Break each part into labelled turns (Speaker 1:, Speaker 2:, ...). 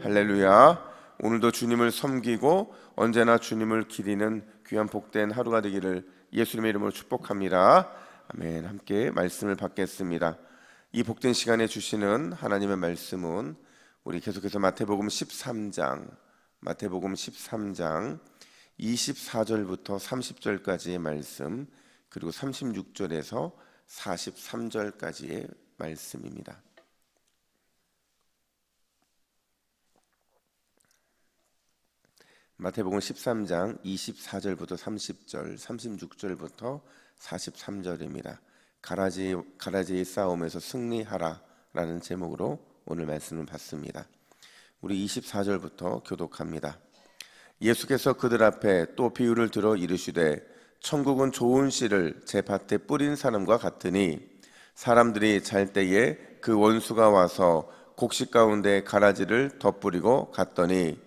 Speaker 1: 할렐루야. 오늘도 주님을 섬기고 언제나 주님을 기리는 귀한 복된 하루가 되기를 예수님의 이름으로 축복합니다. 아멘. 함께 말씀을 받겠습니다. 이 복된 시간에 주시는 하나님의 말씀은 우리 계속해서 마태복음 13장, 마태복음 13장 24절부터 30절까지의 말씀, 그리고 36절에서 43절까지의 말씀입니다. 마태복음 13장 24절부터 30절, 36절부터 43절입니다. 가라지 가라지의 싸움에서 승리하라라는 제목으로 오늘 말씀을 받습니다. 우리 24절부터 교독합니다. 예수께서 그들 앞에 또 비유를 들어 이르시되 천국은 좋은 씨를 제 밭에 뿌린 사람과 같으니 사람들이 잘 때에 그 원수가 와서 곡식 가운데 가라지를 덧뿌리고 갔더니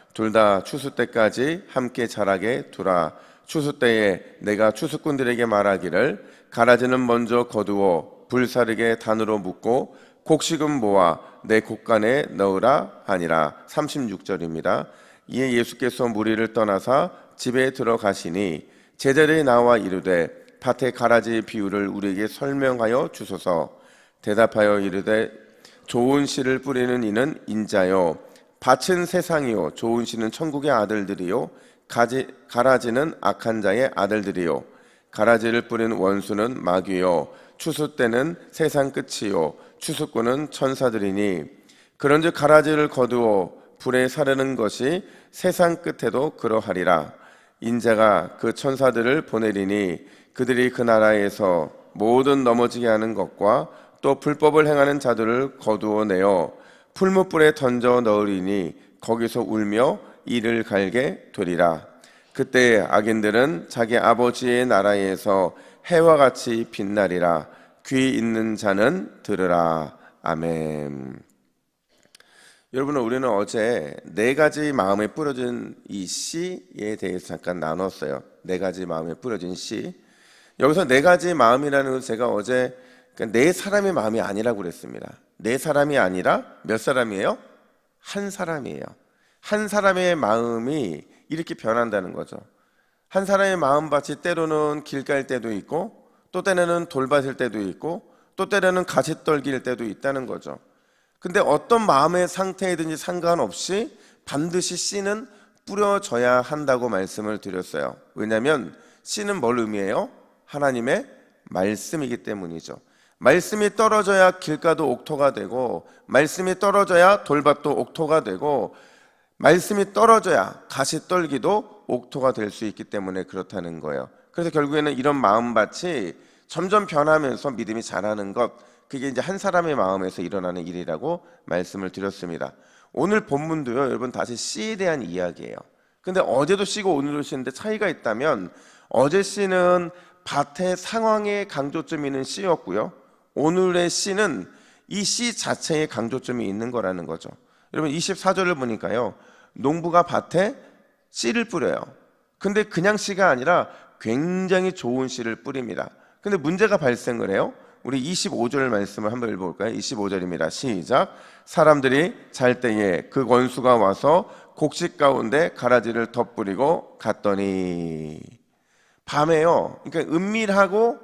Speaker 1: 둘 다 추수 때까지 함께 자라게 두라. 추수 때에 내가 추수꾼들에게 말하기를 가라지는 먼저 거두어 불사르게 단으로 묶고 곡식은 모아 내 곡간에 넣으라 하니라. 36절입니다. 이에 예수께서 무리를 떠나사 집에 들어가시니 제자들이 나와 이르되 밭의 가라지 비유를 우리에게 설명하여 주소서. 대답하여 이르되 좋은 씨를 뿌리는 이는 인자요 밭은 세상이요 좋은 씨는 천국의 아들들이요 가지, 가라지는 악한 자의 아들들이요. 가라지를 뿌리는 원수는 마귀요. 추수 때는 세상 끝이요. 추수꾼은 천사들이니. 그런즉 가라지를 거두어 불에 사르는 것이 세상 끝에도 그러하리라. 인자가 그 천사들을 보내리니 그들이 그 나라에서 모든 넘어지게 하는 것과 또 불법을 행하는 자들을 거두어 내어 풀무불에 던져 넣으리니 거기서 울며 이를 갈게 되리라. 그때 악인들은 자기 아버지의 나라에서 해와 같이 빛나리라. 귀 있는 자는 들으라. 아멘. 여러분 우리는 어제 네 가지 마음에 뿌려진 이 씨에 대해서 잠깐 나눴어요. 네 가지 마음에 뿌려진 씨. 여기서 네 가지 마음이라는 걸 제가 어제 그러니까 네 사람의 마음이 아니라고 그랬습니다. 네 사람이 아니라 몇 사람이에요? 한 사람이에요. 한 사람의 마음이 이렇게 변한다는 거죠. 한 사람의 마음밭이 때로는 길갈 때도 있고 또 때로는 돌밭일 때도 있고 또 때로는 가시떨기일 때도 있다는 거죠. 근데 어떤 마음의 상태이든지 상관없이 반드시 씨는 뿌려져야 한다고 말씀을 드렸어요. 왜냐하면 씨는 뭘 의미해요? 하나님의 말씀이기 때문이죠. 말씀이 떨어져야 길가도 옥토가 되고 말씀이 떨어져야 돌밭도 옥토가 되고 말씀이 떨어져야 가시떨기도 옥토가 될 수 있기 때문에 그렇다는 거예요. 그래서 결국에는 이런 마음밭이 점점 변하면서 믿음이 자라는 것 그게 이제 한 사람의 마음에서 일어나는 일이라고 말씀을 드렸습니다. 오늘 본문도요, 여러분 다시 씨에 대한 이야기예요. 근데 어제도 씨고 오늘도 씨인데 차이가 있다면 어제 씨는 밭의 상황에 강조점이 있는 씨였고요. 오늘의 씨는 이 씨 자체에 강조점이 있는 거라는 거죠. 여러분 24절을 보니까요. 농부가 밭에 씨를 뿌려요. 근데 그냥 씨가 아니라 굉장히 좋은 씨를 뿌립니다. 근데 문제가 발생을 해요. 우리 25절 말씀을 한번 읽어볼까요? 25절입니다. 시작. 사람들이 잘 때에 그 원수가 와서 곡식 가운데 가라지를 덧뿌리고 갔더니 밤에요. 그러니까 은밀하고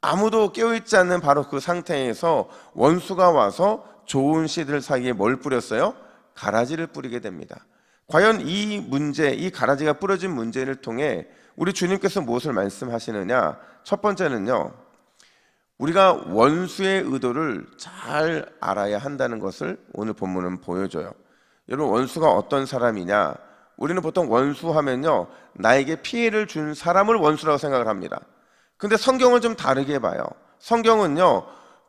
Speaker 1: 아무도 깨어있지 않는 바로 그 상태에서 원수가 와서 좋은 씨들 사이에 뭘 뿌렸어요? 가라지를 뿌리게 됩니다. 과연 이 문제, 이 가라지가 뿌려진 문제를 통해 우리 주님께서 무엇을 말씀하시느냐? 첫 번째는요, 우리가 원수의 의도를 잘 알아야 한다는 것을 오늘 본문은 보여줘요. 여러분, 원수가 어떤 사람이냐? 우리는 보통 원수 하면요, 나에게 피해를 준 사람을 원수라고 생각을 합니다. 근데 성경은 좀 다르게 봐요. 성경은요,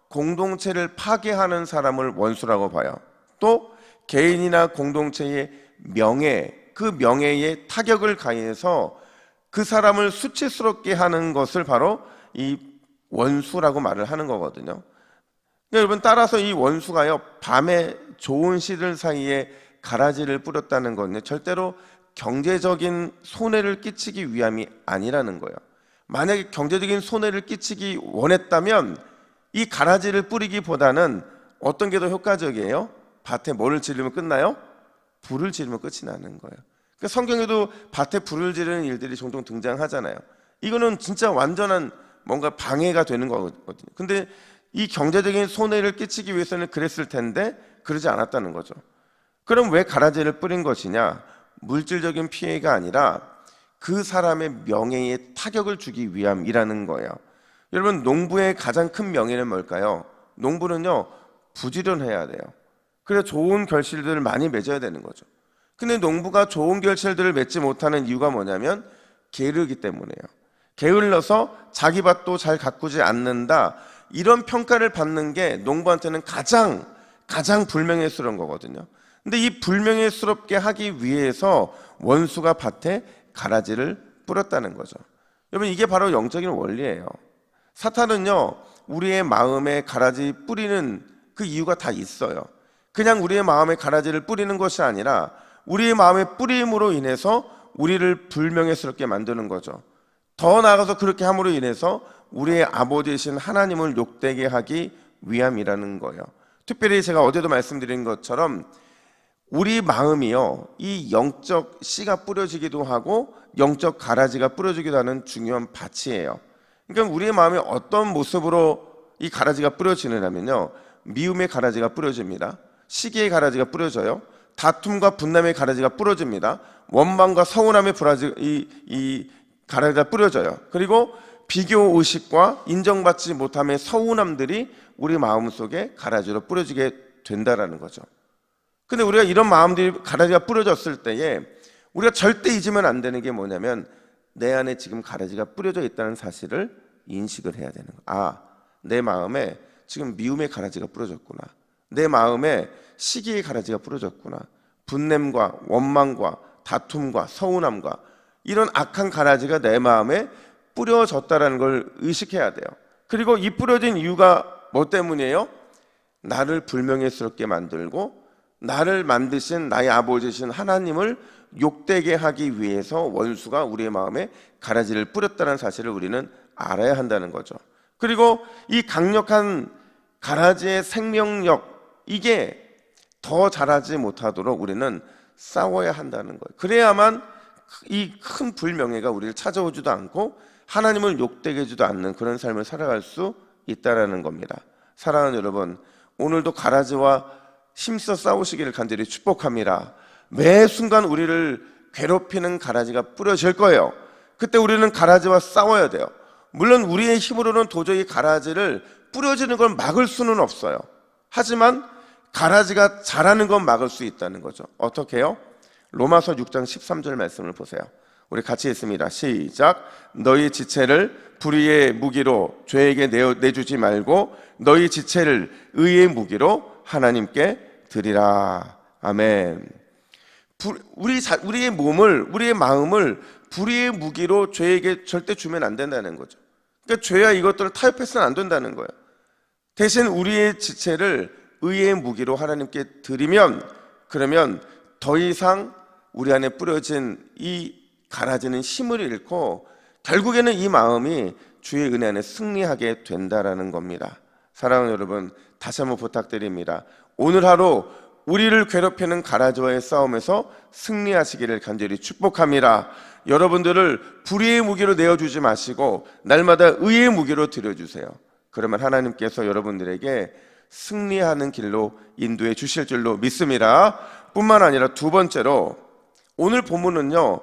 Speaker 1: 공동체를 파괴하는 사람을 원수라고 봐요. 또 개인이나 공동체의 명예, 그그 명예에 타격을 가해서 그 사람을 수치스럽게 하는 것을 바로 이 원수라고 말을 하는 거거든요. 그러니까 여러분 따라서 이 원수가요 밤에 좋은 씨들 사이에 가라지를 뿌렸다는 건요 절대로 경제적인 손해를 끼치기 위함이 아니라는 거예요. 만약에 경제적인 손해를 끼치기 원했다면 이 가라지를 뿌리기보다는 어떤 게 더 효과적이에요? 밭에 뭐를 지르면 끝나요? 불을 지르면 끝이 나는 거예요. 그러니까 성경에도 밭에 불을 지르는 일들이 종종 등장하잖아요. 이거는 진짜 완전한 뭔가 방해가 되는 거거든요. 근데 이 경제적인 손해를 끼치기 위해서는 그랬을 텐데 그러지 않았다는 거죠. 그럼 왜 가라지를 뿌린 것이냐? 물질적인 피해가 아니라 그 사람의 명예에 타격을 주기 위함이라는 거예요. 여러분 농부의 가장 큰 명예는 뭘까요? 농부는요 부지런해야 돼요. 그래서 좋은 결실들을 많이 맺어야 되는 거죠. 근데 농부가 좋은 결실들을 맺지 못하는 이유가 뭐냐면 게으르기 때문이에요. 게을러서 자기 밭도 잘 가꾸지 않는다. 이런 평가를 받는 게 농부한테는 가장 가장 불명예스러운 거거든요. 근데 이 불명예스럽게 하기 위해서 원수가 밭에 가라지를 뿌렸다는 거죠. 여러분 이게 바로 영적인 원리예요. 사탄은요 우리의 마음에 가라지 뿌리는 그 이유가 다 있어요. 그냥 우리의 마음에 가라지를 뿌리는 것이 아니라 우리의 마음에 뿌림으로 인해서 우리를 불명예스럽게 만드는 거죠. 더 나아가서 그렇게 함으로 인해서 우리의 아버지이신 하나님을 욕되게 하기 위함이라는 거예요. 특별히 제가 어제도 말씀드린 것처럼 우리 마음이요, 이 영적 씨가 뿌려지기도 하고 영적 가라지가 뿌려지기도 하는 중요한 밭이에요. 그러니까 우리의 마음에 어떤 모습으로 이 가라지가 뿌려지느냐면요, 미움의 가라지가 뿌려집니다. 시기의 가라지가 뿌려져요. 다툼과 분남의 가라지가 뿌려집니다. 원망과 서운함의 브라지, 이, 이 가라지가 뿌려져요. 그리고 비교 의식과 인정받지 못함의 서운함들이 우리 마음 속에 가라지로 뿌려지게 된다라는 거죠. 근데 우리가 이런 마음들이 가라지가 뿌려졌을 때에 우리가 절대 잊으면 안 되는 게 뭐냐면 내 안에 지금 가라지가 뿌려져 있다는 사실을 인식을 해야 되는 거. 아, 내 마음에 지금 미움의 가라지가 뿌려졌구나. 내 마음에 시기의 가라지가 뿌려졌구나. 분냄과 원망과 다툼과 서운함과 이런 악한 가라지가 내 마음에 뿌려졌다라는 걸 의식해야 돼요. 그리고 이 뿌려진 이유가 뭐 때문이에요? 나를 불명예스럽게 만들고 나를 만드신 나의 아버지신 하나님을 욕되게 하기 위해서 원수가 우리의 마음에 가라지를 뿌렸다는 사실을 우리는 알아야 한다는 거죠. 그리고 이 강력한 가라지의 생명력 이게 더 자라지 못하도록 우리는 싸워야 한다는 거예요. 그래야만 이 큰 불명예가 우리를 찾아오지도 않고 하나님을 욕되게 해주도 않는 그런 삶을 살아갈 수 있다라는 겁니다. 사랑하는 여러분, 오늘도 가라지와 힘써 싸우시기를 간절히 축복합니다. 매 순간 우리를 괴롭히는 가라지가 뿌려질 거예요. 그때 우리는 가라지와 싸워야 돼요. 물론 우리의 힘으로는 도저히 가라지를 뿌려지는 걸 막을 수는 없어요. 하지만 가라지가 자라는 건 막을 수 있다는 거죠. 어떻게 해요? 로마서 6장 13절 말씀을 보세요. 우리 같이 읽습니다. 시작. 너희 지체를 불의의 무기로 죄에게 내주지 말고 너희 지체를 의의 무기로 하나님께 드리라. 아멘. 불- 우리 자, 우리의 몸을 우리의 마음을 불의의 무기로 죄에게 절대 주면 안 된다는 거죠. 그러니까 죄와 이것들을 타협해서는 안 된다는 거예요. 대신 우리의 지체를 의의 무기로 하나님께 드리면 그러면 더 이상 우리 안에 뿌려진 이 가라지는 힘을 잃고 결국에는 이 마음이 주의 은혜 안에 승리하게 된다라는 겁니다. 사랑하는 여러분, 다시 한번 부탁드립니다. 오늘 하루 우리를 괴롭히는 가라지와의 싸움에서 승리하시기를 간절히 축복합니다. 여러분들을 불의의 무기로 내어주지 마시고 날마다 의의 무기로 드려주세요. 그러면 하나님께서 여러분들에게 승리하는 길로 인도해 주실 줄로 믿습니다. 뿐만 아니라 두 번째로 오늘 본문은요,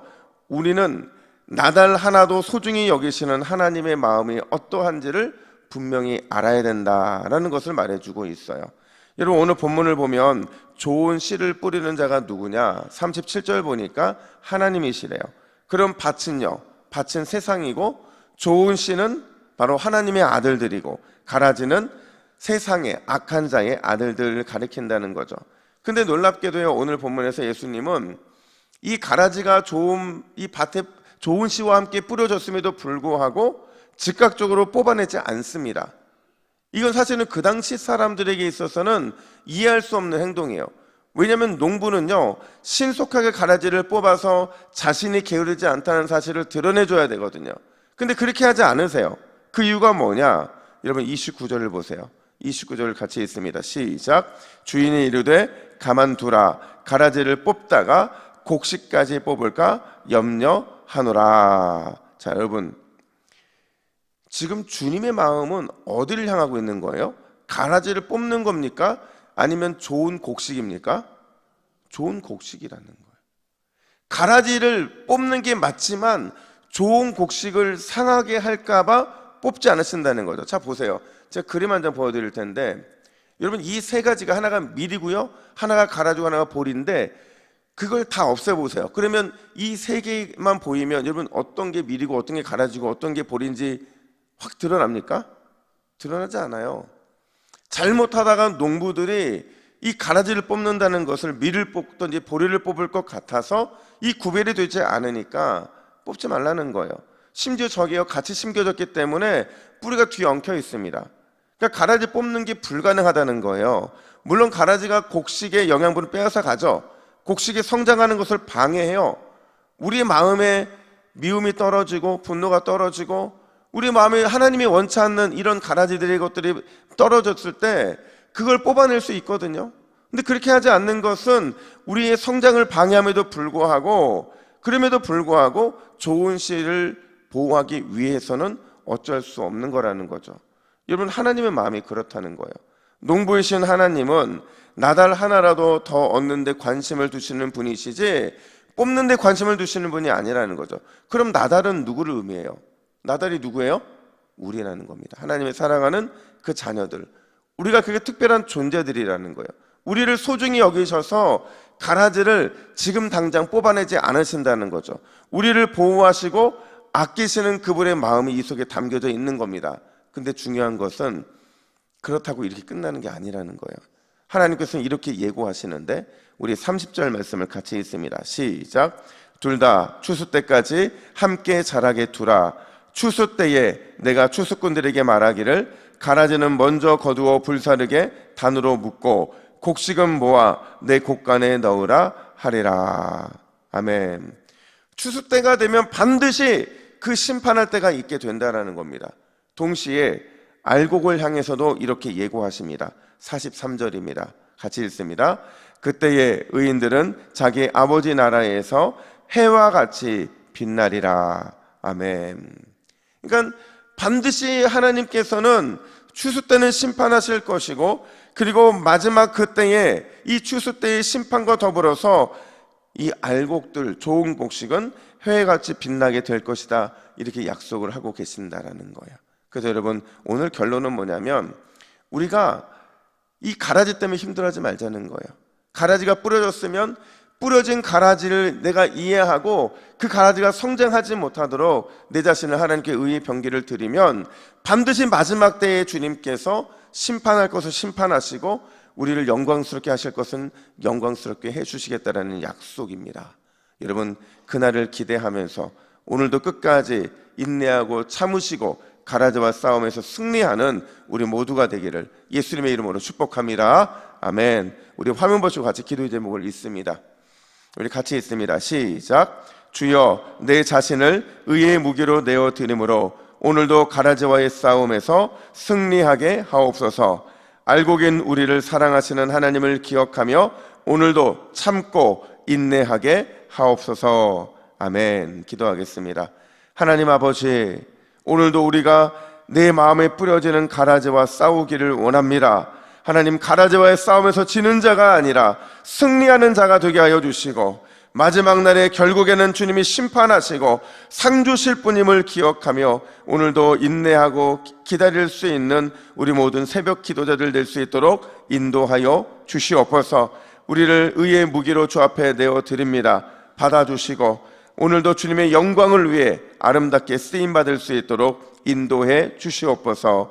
Speaker 1: 우리는 나달 하나도 소중히 여기시는 하나님의 마음이 어떠한지를 분명히 알아야 된다라는 것을 말해주고 있어요. 여러분 오늘 본문을 보면 좋은 씨를 뿌리는 자가 누구냐? 37절 보니까 하나님이시래요. 그럼 밭은요? 밭은 세상이고 좋은 씨는 바로 하나님의 아들들이고 가라지는 세상의 악한 자의 아들들을 가리킨다는 거죠. 근데 놀랍게도요 오늘 본문에서 예수님은 이 가라지가 좋은 이 밭에 좋은 씨와 함께 뿌려졌음에도 불구하고 즉각적으로 뽑아내지 않습니다. 이건 사실은 그 당시 사람들에게 있어서는 이해할 수 없는 행동이에요. 왜냐하면 농부는요 신속하게 가라지를 뽑아서 자신이 게으르지 않다는 사실을 드러내줘야 되거든요. 근데 그렇게 하지 않으세요. 그 이유가 뭐냐? 여러분 29절을 보세요. 29절 같이 있습니다. 시작. 주인이 이르되 가만두라 가라지를 뽑다가 곡식까지 뽑을까 염려하노라. 자, 여러분. 지금 주님의 마음은 어디를 향하고 있는 거예요? 가라지를 뽑는 겁니까? 아니면 좋은 곡식입니까? 좋은 곡식이라는 거예요. 가라지를 뽑는 게 맞지만 좋은 곡식을 상하게 할까봐 뽑지 않으신다는 거죠. 자, 보세요. 제가 그림 한 장 보여드릴 텐데, 여러분 이 세 가지가 하나가 밀이고요, 하나가 가라지고 하나가 볼인데, 그걸 다 없애보세요. 그러면 이 세 개만 보이면 여러분 어떤 게 밀이고 어떤 게 가라지고 어떤 게 볼인지 확 드러납니까? 드러나지 않아요. 잘못하다가 농부들이 이 가라지를 뽑는다는 것을 밀을 뽑든지 보리를 뽑을 것 같아서 이 구별이 되지 않으니까 뽑지 말라는 거예요. 심지어 저기요 같이 심겨졌기 때문에 뿌리가 뒤에 엉켜 있습니다. 그러니까 가라지 뽑는 게 불가능하다는 거예요. 물론 가라지가 곡식의 영양분을 빼앗아 가죠. 곡식이 성장하는 것을 방해해요. 우리의 마음에 미움이 떨어지고 분노가 떨어지고 우리 마음에 하나님이 원치 않는 이런 가라지들의 것들이 떨어졌을 때 그걸 뽑아낼 수 있거든요. 근데 그렇게 하지 않는 것은 우리의 성장을 방해함에도 불구하고 그럼에도 불구하고 좋은 씨를 보호하기 위해서는 어쩔 수 없는 거라는 거죠. 여러분 하나님의 마음이 그렇다는 거예요. 농부이신 하나님은 나달 하나라도 더 얻는데 관심을 두시는 분이시지 뽑는데 관심을 두시는 분이 아니라는 거죠. 그럼 나달은 누구를 의미해요? 나달이 누구예요? 우리라는 겁니다. 하나님의 사랑하는 그 자녀들. 우리가 그게 특별한 존재들이라는 거예요. 우리를 소중히 여기셔서 가라지를 지금 당장 뽑아내지 않으신다는 거죠. 우리를 보호하시고 아끼시는 그분의 마음이 이 속에 담겨져 있는 겁니다. 근데 중요한 것은 그렇다고 이렇게 끝나는 게 아니라는 거예요. 하나님께서는 이렇게 예고하시는데 우리 30절 말씀을 같이 읽습니다. 시작. 둘 다 추수 때까지 함께 자라게 두라. 추수 때에 내가 추수꾼들에게 말하기를 가라지는 먼저 거두어 불사르게 단으로 묶고 곡식은 모아 내 곡간에 넣으라 하리라. 아멘. 추수 때가 되면 반드시 그 심판할 때가 있게 된다라는 겁니다. 동시에 알곡을 향해서도 이렇게 예고하십니다. 43절입니다. 같이 읽습니다. 그때의 의인들은 자기 아버지 나라에서 해와 같이 빛나리라. 아멘. 그러니까 반드시 하나님께서는 추수 때는 심판하실 것이고 그리고 마지막 그 때에 이 추수 때의 심판과 더불어서 이 알곡들 좋은 곡식은 회같이 빛나게 될 것이다 이렇게 약속을 하고 계신다라는 거예요. 그래서 여러분 오늘 결론은 뭐냐면 우리가 이 가라지 때문에 힘들어하지 말자는 거예요. 가라지가 뿌려졌으면 뿌려진 가라지를 내가 이해하고 그 가라지가 성장하지 못하도록 내 자신을 하나님께 의의 병기를 드리면 반드시 마지막 때에 주님께서 심판할 것을 심판하시고 우리를 영광스럽게 하실 것은 영광스럽게 해주시겠다라는 약속입니다. 여러분 그날을 기대하면서 오늘도 끝까지 인내하고 참으시고 가라지와 싸움에서 승리하는 우리 모두가 되기를 예수님의 이름으로 축복합니다. 아멘. 우리 화면 보시고 같이 기도의 제목을 읽습니다. 우리 같이 읽습니다. 시작. 주여 내 자신을 의의 무기로 내어 드림으로 오늘도 가라지와의 싸움에서 승리하게 하옵소서. 알고 긴 우리를 사랑하시는 하나님을 기억하며 오늘도 참고 인내하게 하옵소서. 아멘. 기도하겠습니다. 하나님 아버지, 오늘도 우리가 내 마음에 뿌려지는 가라지와 싸우기를 원합니다. 하나님 가라지와의 싸움에서 지는 자가 아니라 승리하는 자가 되게 하여 주시고 마지막 날에 결국에는 주님이 심판하시고 상 주실 분임을 기억하며 오늘도 인내하고 기다릴 수 있는 우리 모든 새벽 기도자들 될 수 있도록 인도하여 주시옵소서 우리를 의의 무기로 주 앞에 내어 드립니다. 받아 주시고 오늘도 주님의 영광을 위해 아름답게 쓰임 받을 수 있도록 인도해 주시옵소서